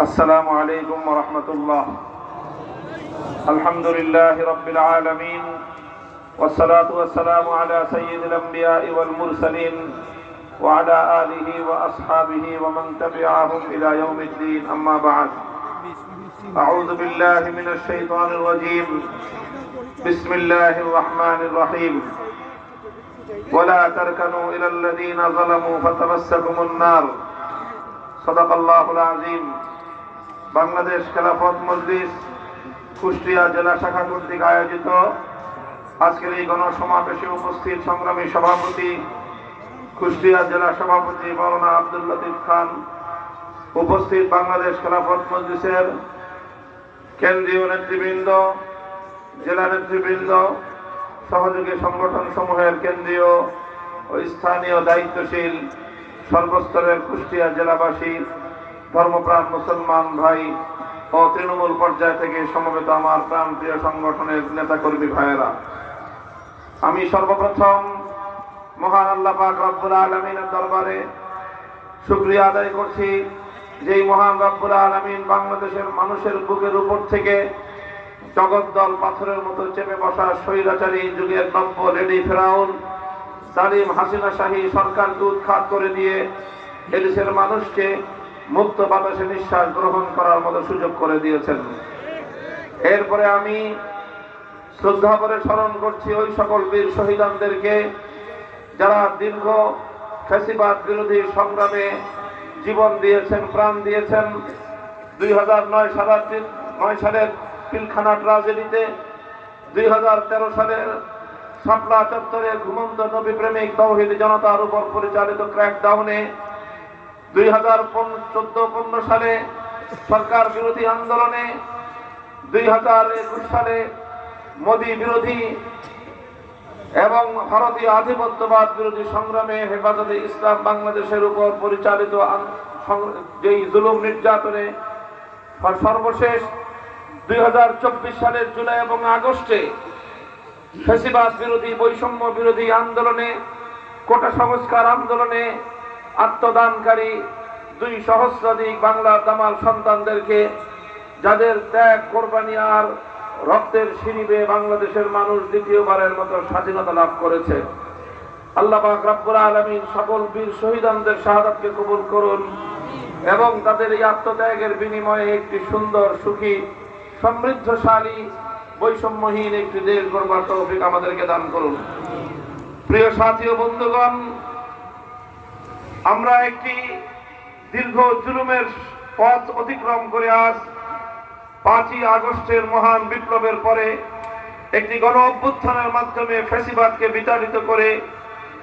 السلام عليكم ورحمة الله. الحمد لله رب العالمين والصلاة والسلام على سيد الأنبياء والمرسلين وعلى آله وأصحابه ومن تبعهم إلى يوم الدين. أما بعد أعوذ بالله من الشيطان الرجيم. بسم الله الرحمن الرحيم. ولا تركنوا إلى الذين ظلموا فتمسكم النار. صدق الله العظيم. বাংলাদেশ খেলাফত মজলিস কুষ্টিয়া জেলা শাখা কর্তৃক আয়োজিত আজকের এই গণসমাবেশে উপস্থিত সংগ্রামী সভাপতি, কুষ্টিয়া জেলা সভাপতি মৌলানা আব্দুল লতিফ খান, উপস্থিত বাংলাদেশ খেলাফত মজলিসের কেন্দ্রীয় নেতৃবৃন্দ, জেলা নেতৃবৃন্দ, সহযোগী সংগঠন সমূহের কেন্দ্রীয় ও স্থানীয় দায়িত্বশীল সর্বস্তরের কুষ্টিয়া জেলাবাসী ধর্মপ্রাণ মুসলমান ভাই ও তৃণমূল পর্যায় থেকে সমবেত আমার প্রাণপ্রিয় সংগঠনের নেতাকর্মী ভাইয়েরা, আমি সর্বপ্রথম মহান আল্লাহ পাক রব্বুল আলমিনের দরবারে শুক্রিয়া আদায় করছি যেই মহান রব্বুল আলমিন বাংলাদেশের মানুষের বুকের উপর থেকে জগদ্দল পাথরের মতো চেপে বসা স্বৈরাচারী যুগের নব্য লেডি ফেরাউন সালিম হাসিনা শাহী সরকার দুধ খাত করে দিয়ে এদেশের মানুষকে মুক্ত বাতাসে নিঃশ্বাস গ্রহণ করার মতো সুযোগ করে দিয়েছেন। এরপরে আমি শ্রদ্ধা করে স্মরণ করছি ওই সকল বীর শহীদানদেরকে, যারা দীর্ঘ ফ্যাসিবাদ বিরোধী সংগ্রামে জীবন দিয়েছেন, প্রাণ দিয়েছেন। দুই হাজার নয় সালের নয় সালের পিলখানা ট্রাজেডিতে, দুই হাজার তেরো সালের শাপলা চত্বরে ঘুমন্ত নবী প্রেমিক তৌহিদ জনতার উপর পরিচালিত ক্র্যাকডাউনে দুই হাজার চোদ্দ, পনেরো সালে সরকার বিরোধী আন্দোলনে, দুই হাজার একুশ সালে মোদী বিরোধী এবং ভারতীয় আধিপত্যবাদ বিরোধী সংগ্রামে হেফাজতে ইসলাম বাংলাদেশের উপর পরিচালিত যেই জুলুম নির্যাতনে সর্বশেষ দুই হাজার চব্বিশ সালের জুলাই এবং আগস্টে ফেসিবাদ বিরোধী, বৈষম্য বিরোধী আন্দোলনে, কোটা সংস্কার আন্দোলনে আত্মদানকারী দুই সহস্রাধিক বাংলা দামাল সন্তানদেরকে যাদের ত্যাগ, কোরবানি আর রক্তের সিঁড়িবে বাংলাদেশের মানুষ দ্বিতীয়বারের মতো স্বাধীনতা লাভ করেছে। আল্লাহ রব্বুল আলামিন সকল বীর শহীদানদের শাহাদাতকে কবুল করুন এবং তাদের এই আত্মত্যাগের বিনিময়ে একটি সুন্দর, সুখী, সমৃদ্ধশালী, বৈষম্যহীন একটি দেশ গড়বার তৌফিক আমাদেরকে দান করুন। প্রিয় সাথী ও বন্ধুগণ আমরা একটি দীর্ঘ জুলুমের পথ অতিক্রম করে আজ পাঁচই আগস্টের মহান বিপ্লবের পরে একটি গণ অভ্যুত্থানের মাধ্যমে ফেসিবাদকে বিতাড়িত করে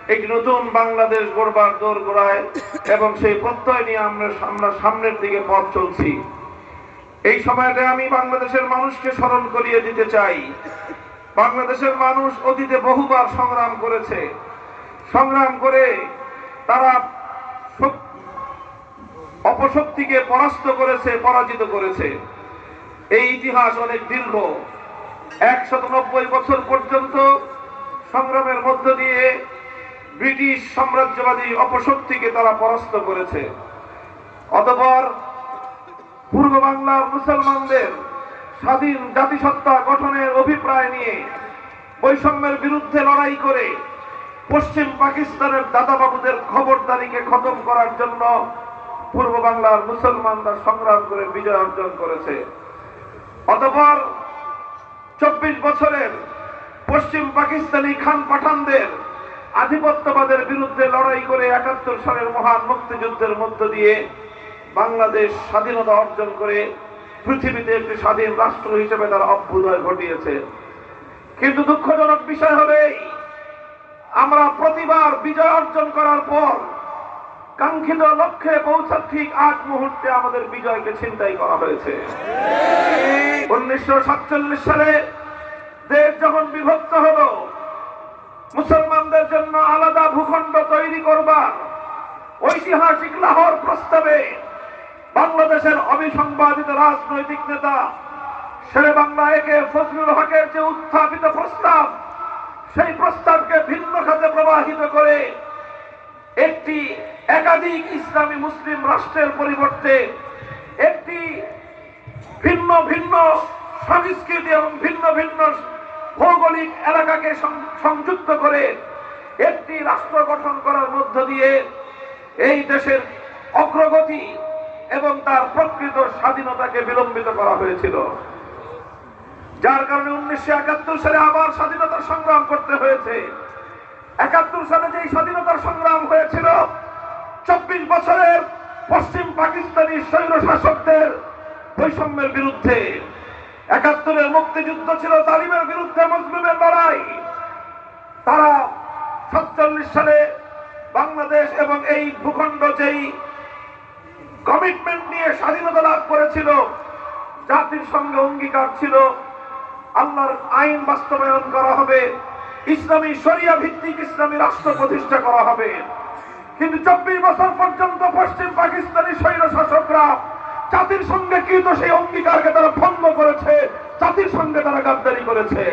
একটি নতুন বাংলাদেশ গড়বার দৌড় গোড়ায় এবং সেই প্রত্যয় নিয়ে আমরা আমরা সামনের দিকে পথ চলছি। এই সময়টা আমি বাংলাদেশের মানুষকে স্মরণ করিয়ে দিতে চাই। বাংলাদেশের মানুষ অতীতে বহুবার সংগ্রাম করেছে। সংগ্রাম করে তারা অপশক্তিকে পরাস্ত করেছে, পরাজিত করেছে। এই ইতিহাস অনেক দীর্ঘ। একশত নব্বই বছর পর্যন্ত সংগ্রামের মধ্য দিয়ে ব্রিটিশ সাম্রাজ্যবাদী অপশক্তিকে তারা পরাস্ত করেছে। অতঃপর পূর্ব বাংলার মুসলমানদের স্বাধীন জাতিসত্তা গঠনের অভিপ্রায় নিয়ে বৈষম্যের বিরুদ্ধে লড়াই করে পশ্চিম পাকিস্তানের দাদাবাবুদের খবরদারিকে খতম করার জন্য পূর্ব বাংলার মুসলমানরা সংগ্রাম করে বিজয় অর্জন করেছে। অতঃপর চব্বিশ বছরের পশ্চিম পাকিস্তানি খান পাঠানদের আধিপত্যবাদের বিরুদ্ধে লড়াই করে একাত্তর সালের মহান মুক্তিযুদ্ধের মধ্য দিয়ে বাংলাদেশ স্বাধীনতা অর্জন করে পৃথিবীতে একটি স্বাধীন রাষ্ট্র হিসেবে তারা অভ্যুদয় ঘটিয়েছে। কিন্তু দুঃখজনক বিষয় এই, আমরা প্রতিবার বিজয় অর্জন করার পর কাঙ্ক্ষিত লক্ষ্যে পৌঁছার ঠিক মুহূর্তে আমাদের বিজয়কে ছিনতাই করা হয়েছে। উনিশশো সাতচল্লিশ সালে দেশ যখন বিভক্ত হলো, মুসলমানদের জন্য আলাদা ভূখণ্ড তৈরি করবার ঐতিহাসিক লাহোর প্রস্তাবে বাংলাদেশের অবিসংবাদিত রাজনৈতিক নেতা শেরে বাংলা একে ফজলুল হকের যে উত্থাপিত প্রস্তাব সেই প্রস্তাবকে ভিন্ন খাতে প্রবাহিত করে একটি একাধিক ইসলামী মুসলিম রাষ্ট্রের পরিবর্তে একটি ভিন্ন ভিন্ন সংস্কৃতি এবং ভিন্ন ভিন্ন ভৌগোলিক এলাকাকে সংযুক্ত করে একটি রাষ্ট্র গঠন করার মধ্য দিয়ে এই দেশের অগ্রগতি এবং তার প্রকৃত স্বাধীনতাকে বিলম্বিত করা হয়েছিল। যার কারণে উনিশশো একাত্তর সালে আবার স্বাধীনতার সংগ্রাম করতে হয়েছে। একাত্তর সালে যেই স্বাধীনতার সংগ্রাম হয়েছিল, চব্বিশ বছরের পশ্চিম পাকিস্তানি স্বৈর শাসকদের বৈষম্যের বিরুদ্ধে। একাত্তরের মুক্তিযুদ্ধ ছিল তালিমের বিরুদ্ধে মুসলিমের লড়াই। তারা সাতচল্লিশ সালে বাংলাদেশ এবং এই ভূখণ্ড যেই কমিটমেন্ট নিয়ে স্বাধীনতা লাভ করেছিল, জাতির সঙ্গে অঙ্গীকার ছিল আল্লাহর আইন বাস্তবায়ন করা হবে। ইসলামী শরিয়া ভিত্তিক ইসলামী রাষ্ট্র প্রতিষ্ঠা করা হবে। কিন্তু চব্বিশ বছর পর্যন্ত পশ্চিম পাকিস্তানি স্বৈর শাসকরা জাতির সঙ্গে কৃত সেই অঙ্গীকারকে তারা ভঙ্গ করেছে? জাতির সঙ্গে তারা গাদ্দারি করেছে।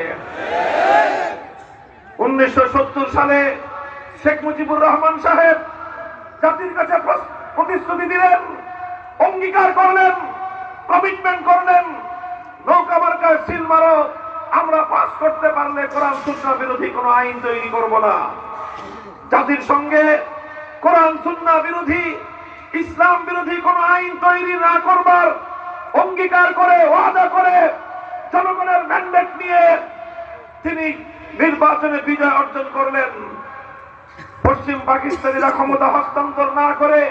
উনিশশো সত্তর সালে শেখ মুজিবুর রহমান সাহেব জাতির কাছে প্রতিশ্রুতি দিলেন, অঙ্গীকার করলেন কমিটমেন্ট করলেন। নৌকা মার্কায় সিল মারো। আমরা পাস করতে পারলে কোরআন সুন্না বিরোধী কোনো আইন তৈরি করব না। জাতির সঙ্গে কোরআন সুন্না বিরোধী, ইসলাম বিরোধী কোন আইন তৈরি না করবার অঙ্গীকার করে, ওয়াদা করে জনগণের ম্যান্ডেট নিয়ে তিনি নির্বাচনে বিজয় অর্জন করলেন। পশ্চিম পাকিস্তানিরা ক্ষমতা হস্তান্তর না করে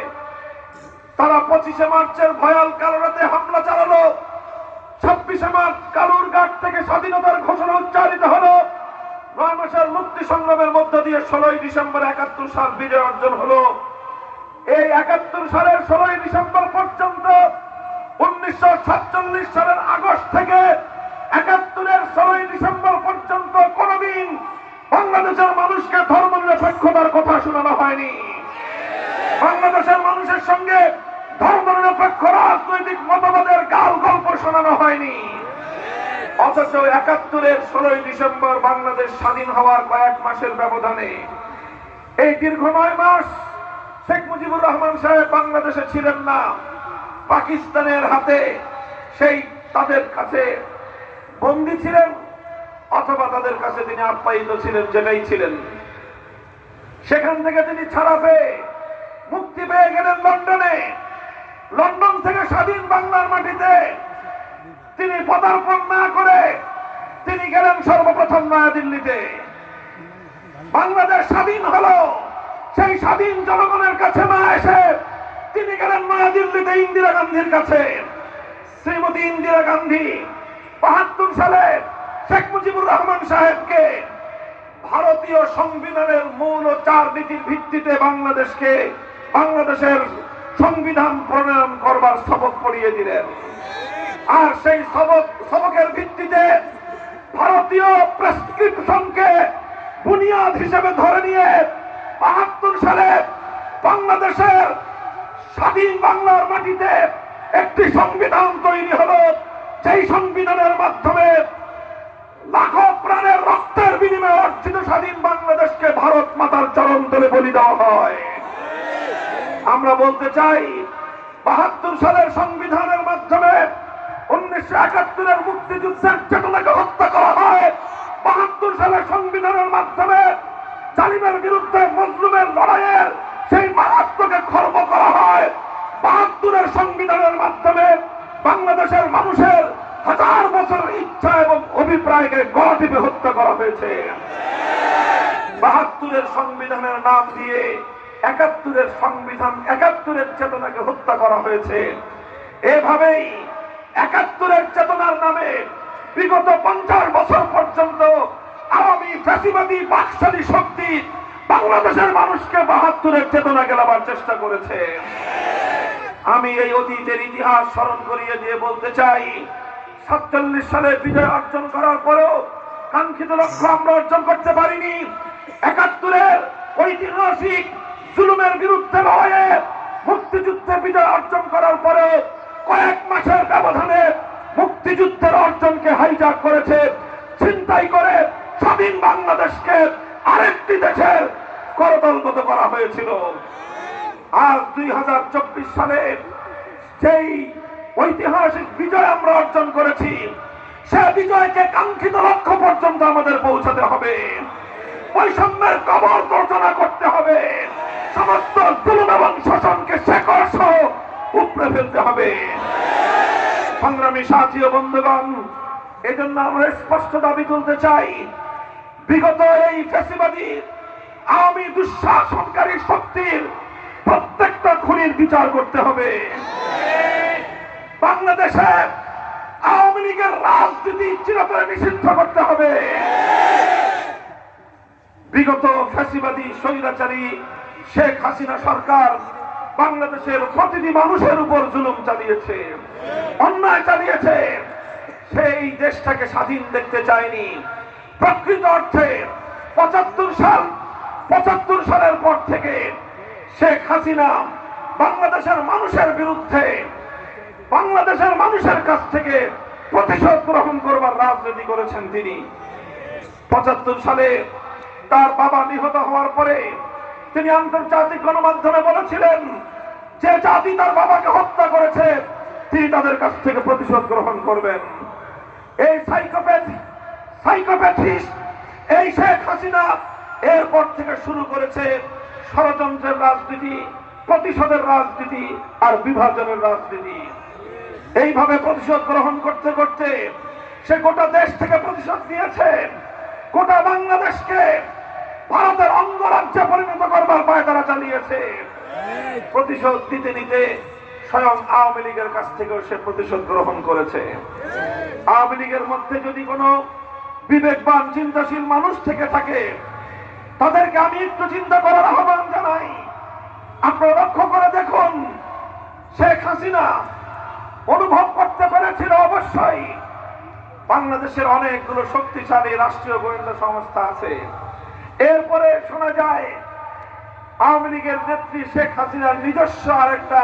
তারা পঁচিশে মার্চের ভয়াল কালোরাতে হামলা চালালো। ছাব্বিশে মার্চ কালুর ঘাট থেকে স্বাধীনতার ঘোষণা উচ্চারিত হলো। নয় মাসের মুক্তি সংগ্রামের মধ্য দিয়ে ষোলোই ডিসেম্বর একাত্তর সাল বিজয় অর্জন হলো। এই একাত্তর সালের ষোলোই ডিসেম্বর পর্যন্ত উনিশশো সাতচল্লিশ সালের আগস্ট থেকে একাত্তরের ষোলোই ডিসেম্বর পর্যন্ত কোনদিন বাংলাদেশের মানুষকে ধর্ম নিরপেক্ষতার কথা শোনানো হয়নি। বাংলাদেশের মানুষের সঙ্গে ধর্ম নিরপেক্ষ রাজনৈতিক মতবাদের গাল গল্প শোনানো হয়নি। অথচ একাত্তরের ষোলোই ডিসেম্বর বাংলাদেশ স্বাধীন হওয়ার কয়েক মাসের ব্যবধানে এই দীর্ঘ নয় মাস শেখ মুজিবুর রহমান সাহেব বাংলাদেশে ছিলেন না। পাকিস্তানের হাতে সেই তাদের কাছে বন্দী ছিলেন অথবা তাদের কাছে তিনি আপ্যায়িত ছিলেন, জেলেই ছিলেন। সেখান থেকে তিনি ছাড়া পেয়ে মুক্তি পেয়ে গেলেন লন্ডনে। লন্ডন থেকে স্বাধীন বাংলার মাটিতে তিনি পদার্পণ না করে তিনি গেলেন সর্বপ্রথম নয়াদিল্লিতে। বাংলাদেশ স্বাধীন হলো, সেই স্বাধীন জনগণের কাছে না এসে তিনি গেলেন নয়াদিল্লিতে ইন্দিরা গান্ধীর কাছে। শ্রীমতী ইন্দিরা গান্ধী বাহাত্তর সালে শেখ মুজিবুর রহমান সাহেবকে ভারতীয় সংবিধানের মূল ও চার নীতির ভিত্তিতে বাংলাদেশকে, বাংলাদেশের সংবিধান প্রণয়ন করবার শপথ পড়িয়ে দিলেন। আর সেই সবক, সবকের ভিত্তিতে ভারতীয় প্রেসক্রিপশনকে বুনিয়াদ হিসেবে ধরে নিয়ে বাহাত্তর সালে বাংলাদেশের স্বাধীন বাংলার মাটিতে একটি সংবিধান তৈরি হলো। সেই সংবিধানের মাধ্যমে লাখো প্রাণের রক্তের বিনিময়ে অর্জিত স্বাধীন বাংলাদেশকে ভারত মাতার চরণ তলে বলি দেওয়া হয়। আমরা বলতে চাই, বাহাত্তর সালের সংবিধানের মাধ্যমে উনিশশো একাত্তরের মুক্তিযুদ্ধের চেতনাকে হত্যা করা হয়। বাহাত্তর সালের সংবিধানের মাধ্যমে জালিমের বিরুদ্ধে মজলুমের লড়াইয়ের সেই মারাত্মকে খর্ব করা হয়। বাহাত্তরের সংবিধানের মাধ্যমে বাংলাদেশের মানুষের হাজার বছর ইচ্ছা এবং অভিপ্রায়কে গলা টিপে হত্যা করা হয়েছে। বাহাত্তরের সংবিধানের নাম দিয়ে একাত্তরের সংবিধান, একাত্তরের চেতনাকে হত্যা করা হয়েছে। এভাবেই একাত্তরের চেতনার নামে বিগত পঞ্চাশ বছর পর্যন্ত আওয়ামী ফ্যাসিবাদী বাকশালী শক্তি বাংলাদেশের মানুষকে বাহাত্তরের চেতনা গেলাবার চেষ্টা করেছে। আমি এই অতীতের ইতিহাস স্মরণ করিয়ে দিয়ে বলতে চাই, সাতচল্লিশ সালে বিজয় অর্জন করার পরেও কাঙ্ক্ষিত লক্ষ্য আমরা অর্জন করতে পারিনি। একাত্তরের ঐতিহাসিক জুলুমের বিরুদ্ধে লড়াইয়ে মুক্তিযুদ্ধে বিজয় অর্জন করার পরেও কয়েক মাসের ব্যবধানে মুক্তিযুদ্ধের অর্জনকে হাইজাক করেছে, ছিনতাই করে স্বাধীন বাংলাদেশকে আরেকটি দেশের করতলগত করা হয়েছিল। আজ দুই হাজার চব্বিশ সালে যেই ঐতিহাসিক বিজয় আমরা অর্জন করেছি, সে বিজয়কে কাঙ্ক্ষিত লক্ষ্য পর্যন্ত আমাদের পৌঁছাতে হবে। বৈষম্যের কবর গর্জনা করতে হবে। সমস্ত জুলুম এবং শোষণকে শেকড় সহ উপড়ে ফেলতে হবে। সংগ্রামী সাথী ও বন্ধুগণ, এজন্য আমরা স্পষ্ট দাবি তুলতে চাই, বিগত এই ফেসিবাদী আওয়ামী দুঃশাসনকারী শক্তির প্রত্যেকটা খুনির বিচার করতে হবে। বাংলাদেশে আওয়ামী লীগের রাজনীতি চিরতরে নিষিদ্ধ করতে হবে। বিগত ফ্যাসিবাদী স্বৈরাচারী শেখ হাসিনা সরকার বাংলাদেশের প্রতিটি মানুষের উপর জুলুম চালিয়েছে, অন্যায় চালিয়েছে। সেই দেশটাকে স্বাধীন দেখতে চায়নি। প্রকৃত অর্থে পঁচাত্তর সাল, পঁচাত্তর সালের পর থেকে শেখ হাসিনা বাংলাদেশের মানুষের বিরুদ্ধে, বাংলাদেশের মানুষের কাছ থেকে প্রতিশোধ গ্রহণ করবার রাজনীতি করেছেন তিনি। পঁচাত্তর সালে তার বাবা নিহত হওয়ার পরে তিনি আন্তর্জাতিক গণমাধ্যমে বলেছিলেন যে জাতি তার বাবাকে হত্যা করেছে, তিনি তাদের কাছ থেকে প্রতিশোধ গ্রহণ করবেন। এই সাইকোপ্যাথ সাইকোপ্যাথিস্ট এই শেখ হাসিনা এরপর থেকে শুরু করেছে ষড়যন্ত্রের রাজনীতি, প্রতিশোধের রাজনীতি আর বিভাজনের রাজনীতি। এইভাবে প্রতিশোধ গ্রহণ করতে করতে সে গোটা দেশ থেকে প্রতিশোধ নিয়েছে, গোটা বাংলাদেশকে ভারতের অঙ্গরাজ্যে পরিণত করবার পায় তারা চালিয়েছে। প্রতিশোধ দিতে নিতে স্বয়ং আওয়ামী লীগের কাছ থেকেও সে প্রতিশোধ গ্রহণ করেছে। আওয়ামী লীগের মধ্যে যদি কোনো বিবেকবান চিন্তাশীল মানুষ থেকে থাকে তাদেরকে আমি একটু চিন্তা করার আহ্বান জানাই। আপনারা লক্ষ্য করে দেখুন শেখ হাসিনা অনুভব করতে পেরেছিল অবশ্যই। বাংলাদেশের অনেকগুলো শক্তিশালী রাষ্ট্রীয় গোয়েন্দা সংস্থা আছে। এরপরে শোনা যায়, আওয়ামী লীগের নেত্রী শেখ হাসিনার নিজস্ব আরেকটা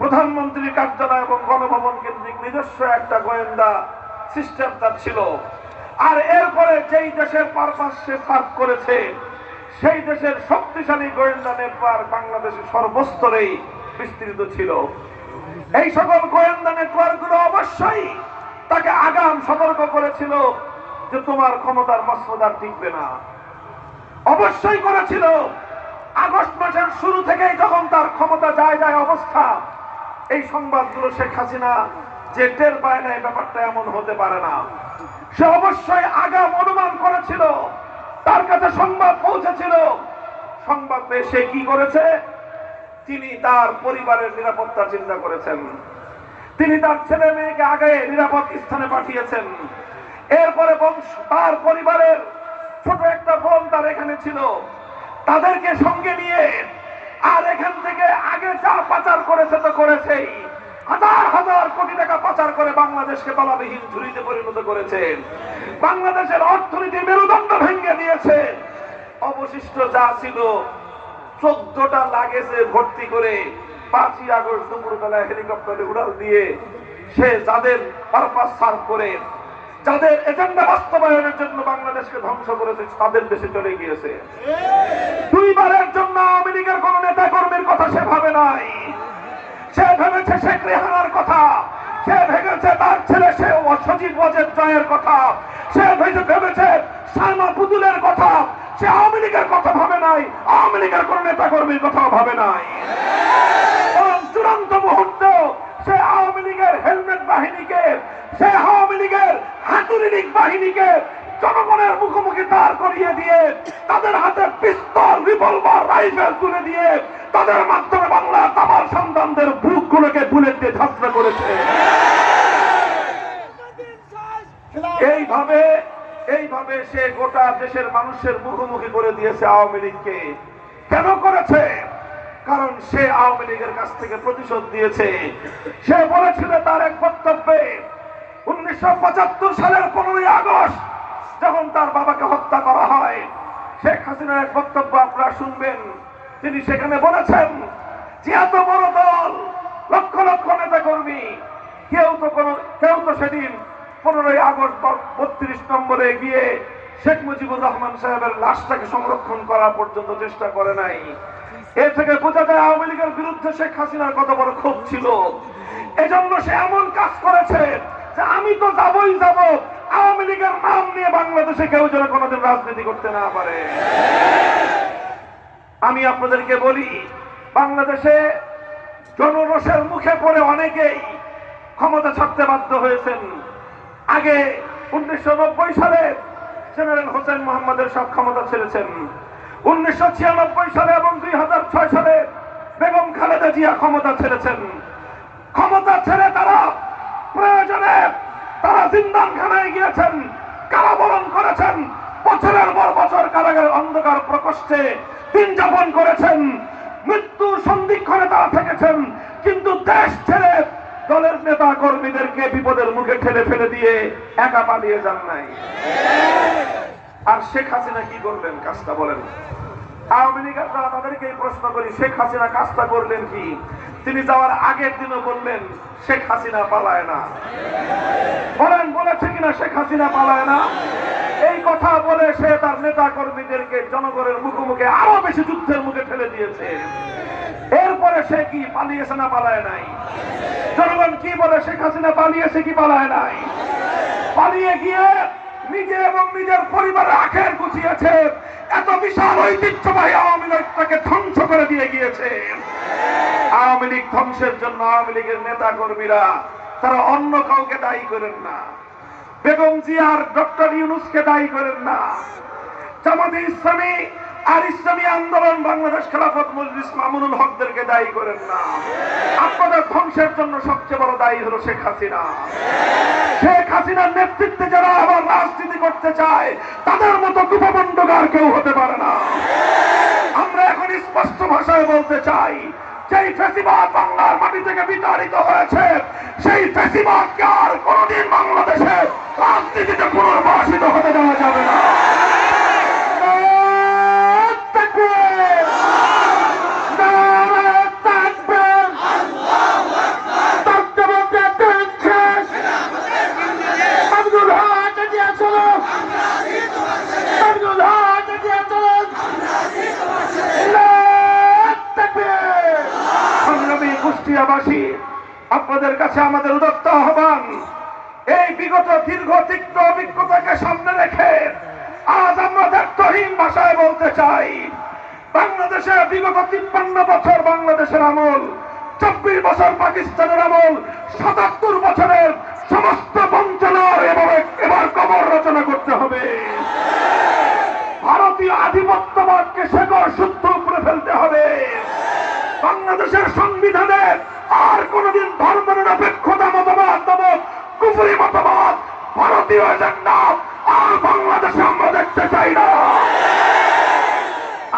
প্রধানমন্ত্রী কার্যালয় এবং গণভবন কেন্দ্রিক নিজস্ব একটা গোয়েন্দা সিস্টেম তার ছিল। আর এরপরে যেই দেশের পারপাস সে সার্ভ করেছে, সেই দেশের শক্তিশালী গোয়েন্দা নেটওয়ার্ক বাংলাদেশের সর্বস্তরেই বিস্তৃত ছিল। এই সকল গোয়েন্দা নেটওয়ার্কগুলো অবশ্যই তাকে আগাম সতর্ক করেছিল যে তোমার ক্ষমতার মস্যদার টিকবে না। অবশ্যই করেছিল। আগস্ট মাসের শুরু থেকেই যখন তার ক্ষমতা যায় যায় অবস্থা, এই সংবাদগুলো শেখ হাসিনা যে টের পায় না, এই ব্যাপারটা এমন হতে পারে না। সে অবশ্যই আগাম অনুমান করেছিল। তার কাছে সংবাদ পৌঁছেছিল। সংবাদ পেয়ে সে কি করেছে? তিনি তার পরিবারের নিরাপত্তা চিন্তা করেছেন। তিনি তার ছেলে মেয়েকে আগে নিরাপদ স্থানে পাঠিয়েছেন। এরপরে বংশ, তার পরিবারের ছোট একটা বোন তার এখানে ছিল। তাদেরকে সঙ্গে নিয়ে আর এখান থেকে আগে যা পাচার করেছে তো করেছেই। হাজার হাজার কোটি টাকা পাচার করে বাংলাদেশকে তলাবিহীন ঝুড়িতে পরিণত করেছে। বাংলাদেশের অর্থনীতি মেরুদণ্ড ভেঙে দিয়েছে। অবশিষ্ট যা ছিল, চোদ্দটা লাগেজে ভর্তি করে পাঁচই আগস্ট দুপুরবেলায় হেলিকপ্টারে উড়াল দিয়ে সে যাদের পারপাস সার্ভ করে যাদের এজেন্ডা বাস্তবায়নের জন্য বাংলাদেশকে ধ্বংস করেছে, তাদের দেশে চলে গিয়েছে। দুইবারের জন্য আওয়ামী লীগের কোন নেতা কর্মীর কথা সে ভাবে নাই। সে ভেবেছে শেখ রেহানার কথা। সে ভেবেছে তার ছেলে সে সজীব ওয়াজেদ জয়ের কথা। সে ভেবে ভেবেছে সালমা পুতুলের কথা। সে আওয়ামী লীগের কথা ভাবে নাই। আওয়ামী লীগের কোন নেতা কর্মীর কথাও ভাবে নাই। চূড়ান্ত মুহূর্তে সে আওয়ামী লীগের হেলমেট বাহিনীকে সে আওয়ামী লীগের লীগ বাহিনীকে জনগণের মুখোমুখি দাঁড় করিয়ে দিয়ে তাদের হাতে পিস্তল রিভলভার রাইফেল তুলে দিয়ে তাদের মাধ্যমে বাংলার তামার সন্তানদের বুকগুলোকে বুলেট দিয়ে ঝাঁসরা করেছে। এইভাবে এইভাবে সে গোটা দেশের মানুষের মুখোমুখি করে দিয়েছে আওয়ামী লীগকে। কেন করেছে? কারণ সে আওয়ামী লীগের কাছ থেকে প্রতিশোধ দিয়েছে সে বলেছিল তার এক বক্তব্যে উনিশশো পঁচাত্তর সালের পনেরোই আগস্ট, যখন তার বাবাকে হত্যা করা হয়, শেখ হাসিনার এক বক্তব্য আপনারা শুনবেন। তিনি সেখানে বলেছেন, যে এত বড় দল, লক্ষ লক্ষ নেতা কর্মী কেউ তো কোন, কেউ তো সেদিন পনেরোই আগস্ট বত্রিশ নম্বরে গিয়ে শেখ মুজিবুর রহমান সাহেবের লাশটাকে সংরক্ষণ করা পর্যন্ত চেষ্টা করে নাই। এ থেকে বোঝা যায় আওয়ামী লীগের বিরুদ্ধে শেখ হাসিনার কত বড় ক্ষোভ ছিল। এজন্য সে এমন কাজ করেছে যে আমি তো যাবই যাব। আওয়ামী লীগের নাম নিয়ে বাংলাদেশে কেউ যেন কোনোদিন রাজনীতি করতে না পারে। আমি আপনাদেরকে বলি, বাংলাদেশে জনরসের মুখে পড়ে অনেকেই ক্ষমতা ছাড়তে বাধ্য হয়েছেন। আগে উনিশশো নব্বই সালে জেনারেল হোসেন মোহাম্মদের সব ক্ষমতা ছেড়েছেন। উনিশশো ছিয়ানব্বই সালে এবং দুই হাজার ছয় সালে বেগম খালেদা জিয়া ক্ষমতা ছেড়েছেন। ক্ষমতা ছেড়ে তারা প্রয়োজনে তারা জিন্দানখানায় গিয়েছেন, কারাবরণ করেছেন, বছরের পর বছর কারাগারের অন্ধকার প্রকোষ্ঠে দিন যাপন করেছেন মৃত্যু সন্ধিক্ষণে তারা থেকেছেন, কিন্তু দেশ ছেড়ে দলের নেতা কর্মীদেরকে বিপদের মুখে ঠেলে ফেলে দিয়ে একা পালিয়ে যান নাই। আর শেখ হাসিনা কি করলেন কাজটা বলেন। আওয়ামী লীগের তাদেরকে প্রশ্ন করি, শেখ হাসিনা কাজটা করলেন কি? তিনি যাওয়ার আগের দিনও বললেন, শেখ হাসিনা পালায় না। বলেন, বলেছে কিনা শেখ হাসিনা পালায় না? এই কথা বলে সে তার নেতা কর্মীদেরকে জনগণের মুখোমুখি আরও বেশি যুদ্ধের মুখে ঠেলে দিয়েছে। এরপরে সে কি পালিয়েছে না পালায় নাই? জনগণ কি বলে শেখ হাসিনা পালিয়েছে কি পালায় নাই? পালিয়ে গিয়ে নিজে এবং নিজের পরিবারের আখের গুছিয়েছে। এত বিশাল ঐতিহ্যবাহী আওয়ামী লীগটাকে ধ্বংস করে দিয়ে গিয়েছে। আওয়ামী লীগ ধ্বংসের জন্য আওয়ামী লীগের নেতা কর্মীরা তারা অন্য কাউকে দায়ী করেন না। বেগম জিয়ার ডক্টর ইউনুসকে দায়ী করেন না। জামাতে ইসলামী আর ইসলামী আন্দোলন বাংলাদেশ খেলাফত মজলিস মামুনুল হকদেরকে দায়ী করেন না। আপনাদের ধ্বংসের জন্য সবচেয়ে বড় দায়ী হলো শেখ হাসিনা। শেখ হাসিনার নেতৃত্বে যারা আবার রাজনীতি করতে চায়, তাদের মতো কুপমণ্ডকার কেউ হতে পারে না। আমরা এখন স্পষ্ট ভাষায় বলতে চাই, যেই ফেসিবাদ বাংলার মাটি থেকে বিতাড়িত হয়েছে, সেই ফেসিবাদকে আর কোনোদিন বাংলাদেশে রাজনীতিতে পুনর্বাসিত হতে দেওয়া যাবে না। আপনাদের কাছে আমাদের উদত্ত আহ্বান, এই বিগত দীর্ঘ তিক্ত অভিজ্ঞতাকে সামনে রেখে আজ আমরা দায়িত্বহীন ভাষায় বলতে চাই বাংলাদেশে বিগত তিপ্পান্ন বছর বাংলাদেশের আমল, চব্বিশ বছর পাকিস্তানের আমল, সাতাত্তর বছরের সমস্ত বঞ্চনার এবার এবার কবর রচনা করতে হবে। ভারতীয় আধিপত্যবাদকে শেকড় শুদ্ধ করে ফেলতে হবে। বাংলাদেশের সংবিধানে আর কোনদিন ধর্ম নিরপেক্ষতা মতবাদ নামক কুফুরি মতবাদ, ভারতীয় এজেন্ডা, আর বাংলাদেশে আমরা দেখতে চাই না।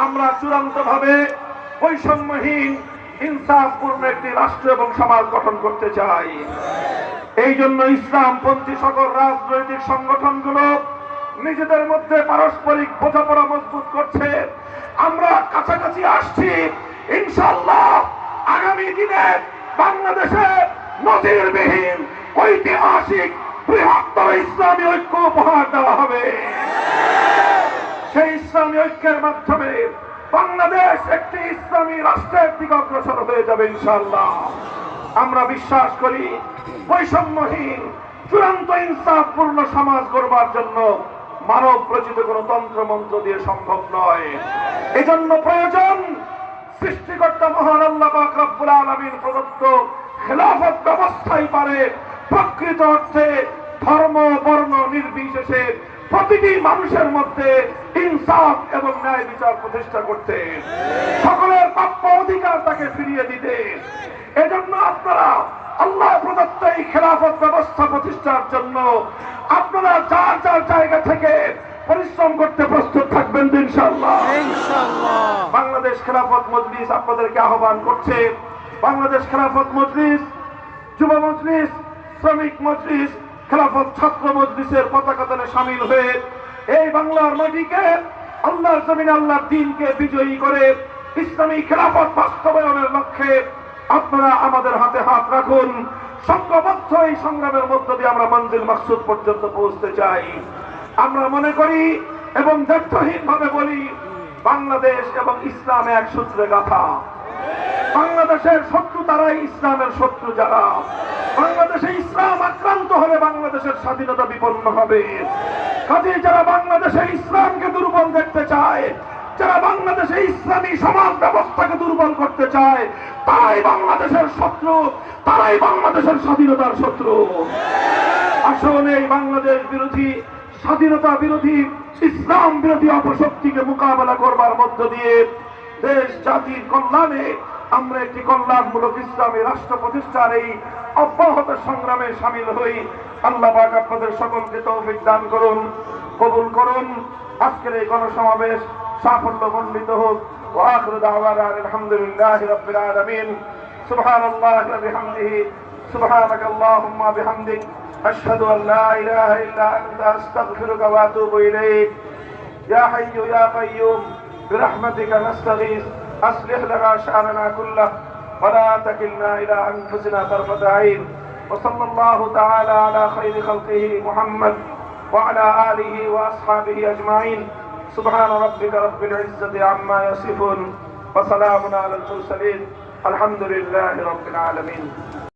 আমরা চূড়ান্ত ভাবে বৈষম্যহীন, ইনসাফপূর্ণ একটি রাষ্ট্র এবং সমাজ গঠন করতে চাই। এই জন্য ইসলামপন্থী সকল রাজনৈতিক সংগঠনগুলো নিজেদের মধ্যে পারস্পরিক বোঝাপড়া মজবুত করছে। আমরা কাছাকাছি আসছি। ইনশাল্লাহ আগামী দিনে বাংলাদেশে নজিরবিহীন ঐতিহাসিক বৃহত্তর ইসলামী ঐক্য উপহার দেওয়া হবে। সেই ইসলামী ঐক্যের মাধ্যমে বাংলাদেশ একটি ইসলামী রাষ্ট্রের দিকে অগ্রসর হয়ে যাবে ইনশাল্লাহ আমরা বিশ্বাস করি বৈষম্যহীন, চূড়ান্ত ইনসাফপূর্ণ সমাজ গড়বার জন্য মানব রচিত কোন তন্ত্র মন্ত্র দিয়ে সম্ভব নয়। এজন্য প্রয়োজন সৃষ্টিকর্তা মহান আল্লাহ রব্বুল আলামিন প্রদত্ত খেলাফত ব্যবস্থাই পারে। প্রকৃত অর্থে ধর্ম, বর্ণ নির্বিশেষে প্রতিটি মানুষের মধ্যে ইনসাফ এবং ন্যায় বিচার প্রতিষ্ঠা করতে। সকলের প্রাপ্য অধিকার তাকে ফিরিয়ে দিতে। এজন্য আপনারা আল্লাহ প্রদত্ত এই খেলাফত ব্যবস্থা প্রতিষ্ঠার জন্য আপনারা যার যার জায়গা থেকে পরিশ্রম করতে প্রস্তুত থাকবেন বাংলাদেশ খেলাফত মজলিস আপনাদেরকে আহ্বান করছে। বাংলাদেশ খেলাফত মজলিস যুব মজলিস শ্রমিক মজলিস খেলাফত ছাত্র মজলিসের পতাকা দলে সামিল হয়ে এই বাংলার মাটিকে আল্লাহর জমিন আল্লাহর দিনকে বিজয়ী করে ইসলামী খেলাফত বাস্তবায়নের লক্ষ্যে আপনারা আমাদের হাতে হাত রাখুন। সংঘবদ্ধ এই সংগ্রামের মধ্য দিয়ে আমরা মঞ্জিল মাকসুদ পর্যন্ত পৌঁছতে চাই। আমরা মনে করি এবং ভাবে বলি, বাংলাদেশ এবং ইসলাম এক সূত্রে গাথা। বাংলাদেশের শত্রু তারাই ইসলামের শত্রু যারা। বাংলাদেশে ইসলাম আক্রান্ত হলে বাংলাদেশের স্বাধীনতা বিপন্ন হবে। কাজে যারা বাংলাদেশে ইসলামকে দুর্বল দেখতে চায়, যারা বাংলাদেশে ইসলামী সমাজ ব্যবস্থাকে দুর্বল করতে চায়, তারাই বাংলাদেশের শত্রু, তারাই বাংলাদেশের স্বাধীনতার শত্রু। আসুন এই বাংলাদেশ বিরোধী স্বাধীনতা বিরোধী ইসলাম বিরোধী অপশক্তিকে মোকাবেলা করবার মধ্য দিয়ে দেশ জাতির কল্যাণে আমরা একটি কল্যাণমূলক ইসলামী রাষ্ট্র প্রতিষ্ঠার এই অব্যাহত সংগ্রামে সামিল হই আল্লাহ পাক আপনাদের সকলকে তৌফিক দান করুন কবুল করুন আজকের এই গণসমাবেশ সাফল্য মণ্ডিত হোক وآخر دعوانا أن الحمد لله رب العالمين سبحان الله وبحمده سبحانك اللهم وبحمدك أشهد أن لا إله إلا أنت أستغفرك وأتوب إليك. يا حي يا قيوم برحمتك نستغيث. أصلح لنا شأننا كله ولا تكلنا إلى أنفسنا طرفة عين. وصلى الله تعالى على خير خلقه محمد وعلى آله وأصحابه أجمعين. سبحان ربك رب العزة عما يصفون وسلام على المرسلين. الحمد لله رب العالمين.